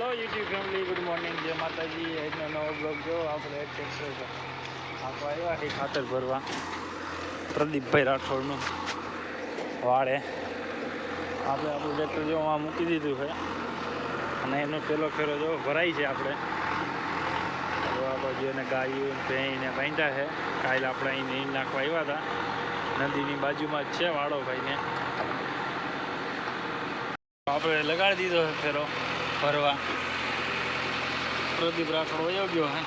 Hello YouTube family good morning જય માતાજી. આજનો નવો બ્લોગ જો આપણે એક ટેક્સર છે આવ્યા એ ખાતર ભરવા. પ્રદીપભાઈ રાઠોડનું વાળે. આપણે આપણું ટ્રેક્ટર જો આમાં મૂકી દીધું છે. અને એનો પેલો ફેરો જો ભરાય છે આપણે. આ બાજુ એને ગાયું ભેંને બાંધ્યા છે. કાલે આપણે અહીં નીર નાખવા આવ્યા હતા. નદીની બાજુમાં જ છે વાળો ભાઈને. આપણે લગાડી દીધો છે ફેરો. ભરવા. પ્રદીપ રાઠોડ વયો ગયો હે.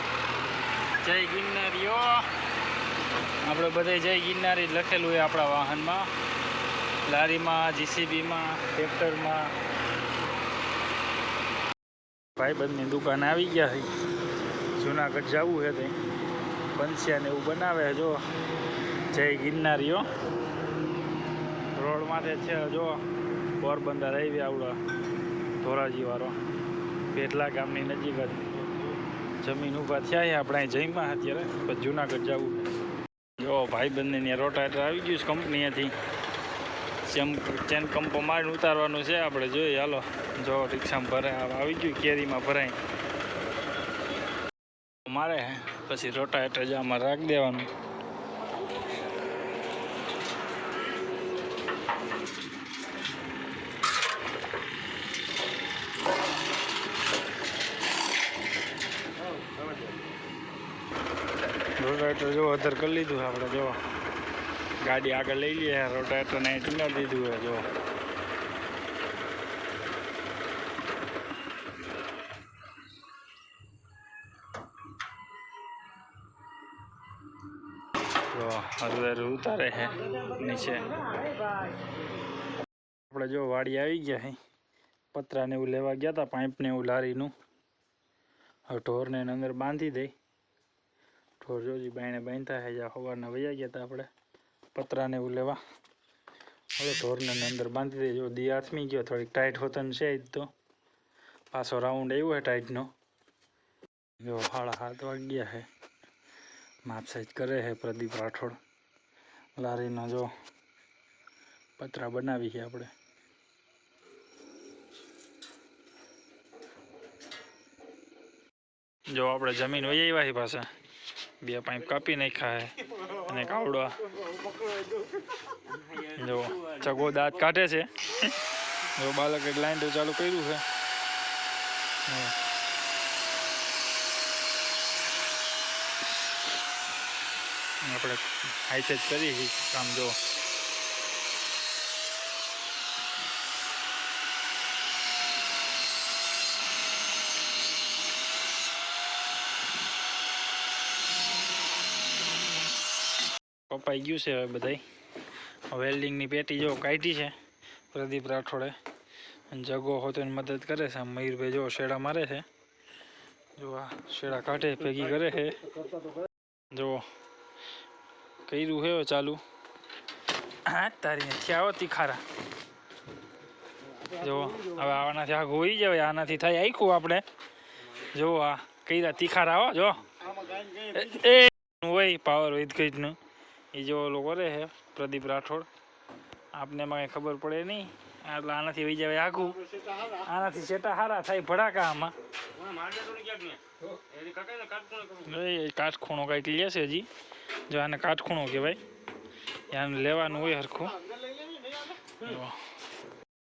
જય ગિરનારીઓ. આપણે બધે જય ગિરનારી લખેલું હોય આપણા વાહનમાં. લારીમાં, જીસીબીમાં, ટ્રેક્ટરમાં. ભાઈબંધની દુકાન આવી ગયા છે જુનાગઢ જવું છે તે બંસિયા એવું બનાવે જો. જય ગિરનારીઓ. રોડ માટે છે, જો. પોરબંદર આવી આવડા. ધોરાજી વાળો પેટલા ગામની નજીક જ. જમીન ઊભા થયા આપણે જઈમાં અત્યારે જૂનાગઢ જવું જો ભાઈ બંને રોટાટર આવી ગયું છે કંપનીએથી ચેમ ચેન કંપો મારીને ઉતારવાનું છે, આપણે જોઈએ, હાલો. જો, રિક્ષામાં ભરાય આવી ગયું, કેરીમાં ભરાય. મારે, પછી રોટાટર જ આમાં રાખી દેવાનું. રોટાવેટર જો અધર કરી લીધું આપણે, જો. ગાડી આગળ લઈ લઈએ, રોટાવેટરને ટીંગાડી દીધું છે, જો. જો ઉતારે છે, નીચે. આપણે જો વાડી આવી ગયા હે. પતરાને એવું લેવા ગયા હતા, પાઇપને એવું લારીનું. હવે ઢોરને અંદર બાંધી દઈ ઢોર જોજી બાયણે બાંધતા હે જ્યાં સવારના વૈયા ગયા હતા આપણે. પતરાને એવું લેવા. હવે ઢોરને અંદર બાંધી દેજો દી આથમી ગયો, થોડીક ટાઈટ હોતન છે જ તો. પાછો રાઉન્ડ આવ્યો હે ટાઈટનો. જો હાડા હાથ વાગ્યા છે માપ સાઈજ કરે છે પ્રદીપ રાઠોડ. લારીનો જો પતરા બનાવી છે આપણે. જો આપણે જમીન વહી આવ્યા પાસે બે પાઇપ કાપી નાખ્યા છે અને કાવડવા જો, ચગો દાંત કાઢે છે. જો, બાળકે તો ચાલુ કર્યું છે. આપણે હાઈસેજ છીએ કામ, જો. કપાઈ ગયું છે હવે બધાય વેલ્ડિંગની પેટી જો કાઢી છે પ્રદીપ રાઠોડે જગો હોતો એની મદદ કરે છે મયુરભાઈ જો શેડા મારે છે જો આ શેડા કાઢે ભેગી કરે છે જો કર્યું હે ચાલુ હા તારી નથી આવો ખારા જો હવે આવાનાથી આગું હોઈ જાય આનાથી થાય આખું આપણે જો આ કઈ તીખારા આવો જો એ હોય પાવર વિદગજનું એ જો ઓલો કરે છે પ્રદીપ રાઠોડ આપને એમાં કંઈ ખબર પડે નહીં એટલે આનાથી વહી જાય આખું આનાથી સેટા સારા થાય ભડાકા આમાં એ કાટખૂણો કંઈક લે છે હજી જો આને કાટખૂણો કહેવાય આને લેવાનું હોય હરખું જો.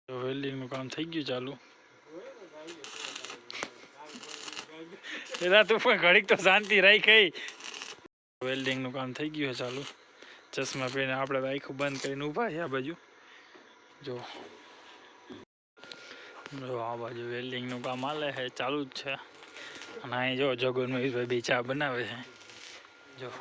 જો વેલ્ડિંગનું કામ થઈ ગયું ચાલુ પેલા તું પણ ઘડીક તો શાંતિ રાખ કઈ વેલ્ડિંગનું કામ થઈ ગયું છે ચાલુ ચશ્મા પહેરીને આપણે આખું બંધ કરીને ઊભા છે આ બાજુ. જો. જો આ બાજુ વેલ્ડિંગનું કામ હાલે છે, ચાલુ જ છે. અને અહીં જો જગન મહેશભાઈ બી ચા બનાવે છે. જો.